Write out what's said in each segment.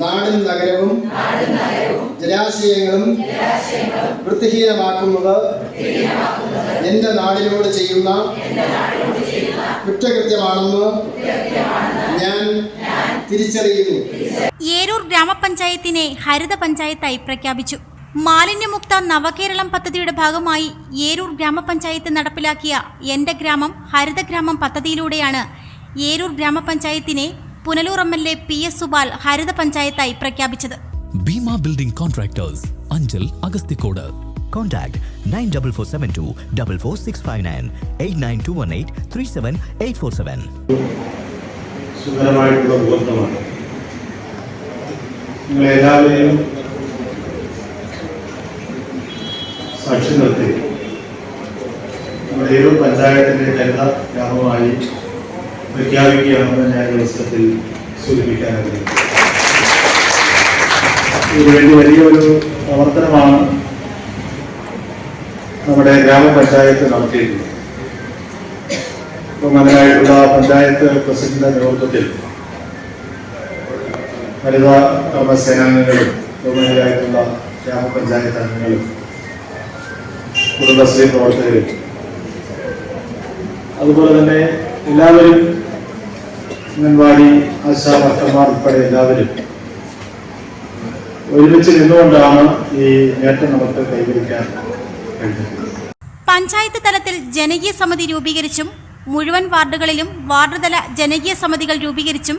നാടും നഗരവും ജലാശയങ്ങളും വൃത്തിഹീനമാക്കുന്നത് എന്റെ നാടിനോട് ചെയ്യുന്ന കുറ്റകൃത്യമാണെന്ന് ഞാൻ തിരിച്ചറിയുന്നു. ഏരൂർ ഗ്രാമപഞ്ചായത്തിനെ ഹരിത പഞ്ചായത്തായി പ്രഖ്യാപിച്ചു. മാലിന്യമുക്ത നവകേരളം പദ്ധതിയുടെ ഭാഗമായി ഏരൂർ ഗ്രാമപഞ്ചായത്ത് നടപ്പിലാക്കിയ എന്റെ ഗ്രാമം ഹരിത ഗ്രാമം പദ്ധതിയിലൂടെയാണ് Eroor ഗ്രാമപഞ്ചായത്തിനെ Punalur M L A P S Subal ഹരിത പഞ്ചായത്തായി പ്രഖ്യാപിച്ചത്. Bheema building contractors Anchal Agasthikode. Contact 94472 44659 89218 37847. സുന്ദരമായിട്ടുള്ള എയ്റ്റ് നിങ്ങൾ സെവൻ സാക്ഷി നിർത്തി. നമ്മുടെ ഏഴ് പഞ്ചായത്തിന്റെ ജനത ഗ്രാമമായി പ്രഖ്യാപിക്കുകയാണെന്ന് ഞാൻ ഈ അവസരത്തിൽ സൂചിപ്പിക്കാൻ ആഗ്രഹിക്കുന്നു വലിയൊരു പ്രവർത്തനമാണ് നമ്മുടെ ഗ്രാമപഞ്ചായത്ത് നടത്തിയിട്ടുള്ളത്. ബഹുമാനായിട്ടുള്ള പഞ്ചായത്ത് പ്രസിഡന്റിന്റെ നേതൃത്വത്തിൽ ഹരിത കർമ്മസേനാംഗങ്ങളും ബഹുമാനായിട്ടുള്ള ഗ്രാമപഞ്ചായത്ത് അംഗങ്ങളും കുടുംബശ്രീ പ്രവർത്തകരും അതുപോലെ തന്നെ എല്ലാവരും അംഗൻവാടി ആശാ വർക്കർമാർ ഉൾപ്പെടെ എല്ലാവരും ഒരുമിച്ച് നിന്നുകൊണ്ടാണ് ഈ നേട്ടം നമുക്ക് കൈവരിക്കാൻ കഴിഞ്ഞത്. പഞ്ചായത്ത് തലത്തിൽ ജനകീയ സമിതി രൂപീകരിച്ചും മുഴുവൻ വാർഡുകളിലും വാർഡുതല ജനകീയ സമിതികൾ രൂപീകരിച്ചും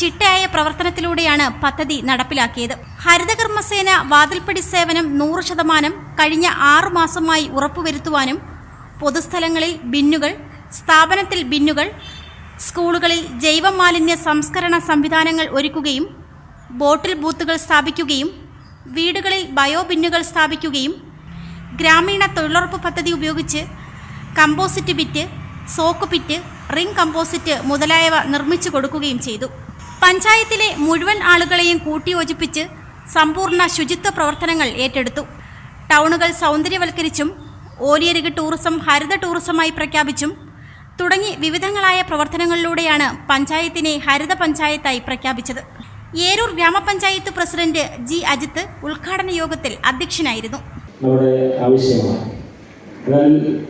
ചിട്ടയായ പ്രവർത്തനത്തിലൂടെയാണ് പദ്ധതി നടപ്പിലാക്കിയത്. ഹരിതകർമ്മസേന വാതിൽപ്പടി സേവനം നൂറ് ശതമാനം കഴിഞ്ഞ ആറു മാസമായി ഉറപ്പുവരുത്തുവാനും പൊതുസ്ഥലങ്ങളിൽ ബിന്നുകൾ സ്ഥാപനത്തിൽ ബിന്നുകൾ സ്കൂളുകളിൽ ജൈവമാലിന്യ സംസ്കരണ സംവിധാനങ്ങൾ ഒരുക്കുകയും ബോട്ടിൽ ബൂത്തുകൾ സ്ഥാപിക്കുകയും വീടുകളിൽ ബയോ ബിന്നുകൾ സ്ഥാപിക്കുകയും ഗ്രാമീണ തൊഴിലുറപ്പ് പദ്ധതി ഉപയോഗിച്ച് composite pit soak pit ring composite മുതലായവ നിർമ്മിച്ചു കൊടുക്കുകയും ചെയ്തു. പഞ്ചായത്തിലെ മുഴുവൻ ആളുകളെയും കൂട്ടിയോജിപ്പിച്ച് സമ്പൂർണ ശുചിത്വ പ്രവർത്തനങ്ങൾ ഏറ്റെടുത്തു. ടൗണുകൾ സൗന്ദര്യവൽക്കരിച്ചും ഓലിയരിക് ടൂറിസം ഹരിത ടൂറിസമായി പ്രഖ്യാപിച്ചും തുടങ്ങി വിവിധങ്ങളായ പ്രവർത്തനങ്ങളിലൂടെയാണ് പഞ്ചായത്തിനെ ഹരിത പഞ്ചായത്തായി പ്രഖ്യാപിച്ചത്. ഏരൂർ ഗ്രാമപഞ്ചായത്ത് പ്രസിഡന്റ് ജി അജിത്ത് ഉദ്ഘാടന യോഗത്തിൽ അധ്യക്ഷനായിരുന്നു.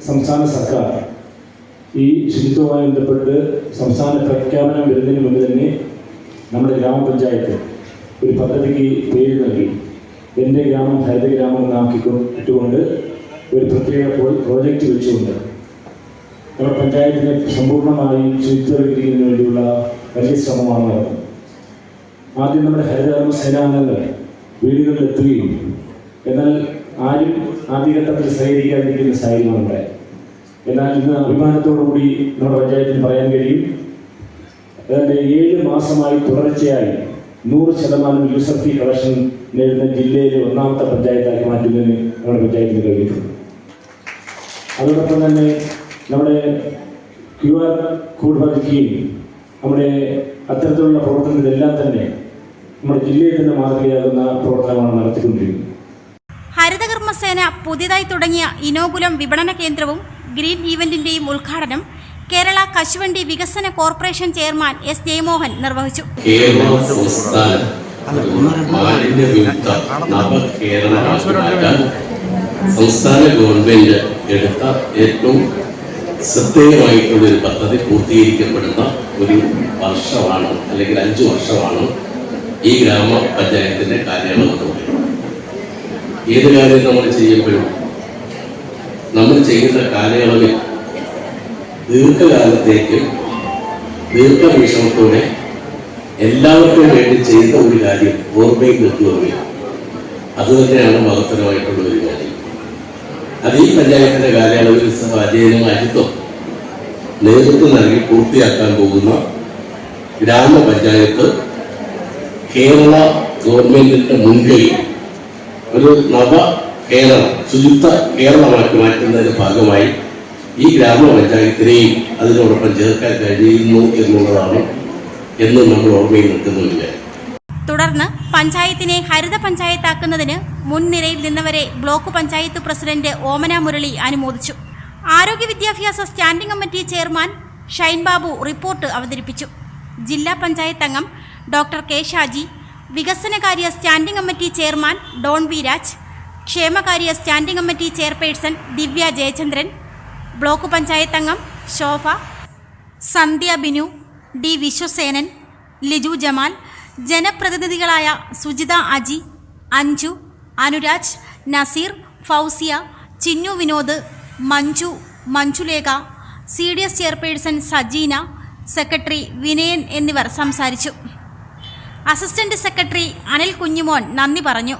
സംസ്ഥാന സർക്കാർ ഈ ശുചിത്വവുമായി ബന്ധപ്പെട്ട് സംസ്ഥാന പ്രഖ്യാപനം വരുന്നതിന് മുമ്പ് തന്നെ നമ്മുടെ ഗ്രാമപഞ്ചായത്ത് ഒരു പദ്ധതിക്ക് പേര് നൽകി. എന്റെ ഗ്രാമം ഹരിത ഗ്രാമം എന്നാക്കിക്കൊണ്ടുകൊണ്ട് ഒരു പ്രത്യേക പ്രോ- പ്രോജക്റ്റ് വെച്ചുകൊണ്ട് നമ്മുടെ പഞ്ചായത്തിനെ സമ്പൂർണമായി ശുചിത്വവൽക്കരിക്കുന്നതിന് വേണ്ടിയുള്ള വലിയ ശ്രമമാണ്. ആദ്യം നമ്മുടെ ഹരിതകർമ്മ സേനാംഗങ്ങൾ വീടുകളിലെത്തുകയും എന്നാൽ ആരും ആദ്യഘട്ടത്തിൽ സഹകരിക്കാതിരിക്കുന്ന സാഹചര്യമാണ് ഇവിടെ. എന്നാൽ ഇന്ന് അഭിമാനത്തോടു കൂടി നമ്മുടെ പഞ്ചായത്തിന് പറയാൻ കഴിയും. ഏതാണ്ട് ഏഴ് മാസമായി തുടർച്ചയായി നൂറ് ശതമാനം യൂസർ ഫീ കളക്ഷൻ നേടുന്ന ജില്ലയിലെ ഒന്നാമത്തെ പഞ്ചായത്താക്കി മാറ്റുന്നതിന് നമ്മുടെ പഞ്ചായത്തിന് കഴിഞ്ഞിട്ടുണ്ട്. അതോടൊപ്പം തന്നെ നമ്മുടെ ക്യു ആർ കോഡ് പതിക്കുകയും നമ്മുടെ അത്തരത്തിലുള്ള പ്രവർത്തനങ്ങളെല്ലാം തന്നെ നമ്മുടെ ജില്ലയിൽ തന്നെ മാതൃകയാകുന്ന പ്രവർത്തനമാണ് നടത്തിക്കൊണ്ടിരിക്കുന്നത്. ഹരിതകർമ്മസേന പുതിയതായി തുടങ്ങിയ ഇനോകുലം വിപണന കേന്ദ്രവും ഗ്രീൻ ഈവന്റിന്റെയും ഉദ്ഘാടനം കേരള കശുവണ്ടി വികസന കോർപ്പറേഷൻ ചെയർമാൻ എസ് ജയമോഹൻ നിർവഹിച്ചു. സംസ്ഥാന ഗവൺമെന്റ് എടുത്ത ഏറ്റവും ശ്രദ്ധേയമായിട്ടുള്ള ഒരു പദ്ധതി പൂർത്തീകരിക്കപ്പെടുന്ന ഒരു വർഷമാണ് അല്ലെങ്കിൽ അഞ്ചു വർഷമാണ് ഈ ഗ്രാമപഞ്ചായത്തിന്റെ കാലയളവ് എന്ന് ഏത് കാര്യം നമ്മൾ ചെയ്യുമ്പോഴും നമ്മൾ ചെയ്യുന്ന കാലയളവിൽ ദീർഘകാലത്തേക്ക് ദീർഘവീക്ഷണത്തോടെ എല്ലാവർക്കും വേണ്ടി ചെയ്യുന്ന ഒരു കാര്യം ഓർമ്മയിൽ നിൽക്കുകയും അത് തന്നെയാണ് മഹത്തരമായിട്ടുള്ള ഒരു അത് ഈ പഞ്ചായത്തിന്റെ കാലയളവിൽ അജയനും നേതൃത്വം നൽകി പൂർത്തിയാക്കാൻ പോകുന്ന ഗ്രാമപഞ്ചായത്ത് കേരള ഗവൺമെന്റിന്റെ മുൻകൈ ഒരു നവ കേരളം ശുചിത്വ കേരളമാക്കി മാറ്റുന്നതിന്റെ ഭാഗമായി ഈ ഗ്രാമപഞ്ചായത്തിനെയും അതിനോടൊപ്പം ചേർക്കാൻ കഴിയുന്നു എന്നുള്ളതാണ് എന്ന് നമ്മൾ ഓർമ്മയിൽ നിൽക്കുന്നില്ല തുടർന്ന് പഞ്ചായത്തിനെ ഹരിത പഞ്ചായത്താക്കുന്നതിന് മുൻനിരയിൽ നിന്നവരെ ബ്ലോക്ക് പഞ്ചായത്ത് പ്രസിഡന്റ് ഓമന മുരളി അനുമോദിച്ചു. ആരോഗ്യ വിദ്യാഭ്യാസ standing committee chairman Shine Babu report അവതരിപ്പിച്ചു. ജില്ലാ പഞ്ചായത്ത് അംഗം ഡോക്ടർ കെ ഷാജി വികസനകാര്യ standing committee chairman Don V Raj ക്ഷേമകാര്യ standing committee chairperson Divya Jayachandran block panchayat അംഗം Shobha Sandhya Binu D Viswasenan Liju Jamal ജനപ്രതിനിധികളായ Sujitha Aji Anju Anuraj Nazeer Fousiya Chinnu Vinod Manju Manjulekha C D S chairperson Sajeena secretary Vinayan എന്നിവർ സംസാരിച്ചു. Assistant secretary Anil Kunjumon നന്ദി പറഞ്ഞു.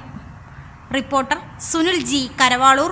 Reporter Sunil G Karavaloor.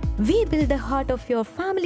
we build the heart of your family.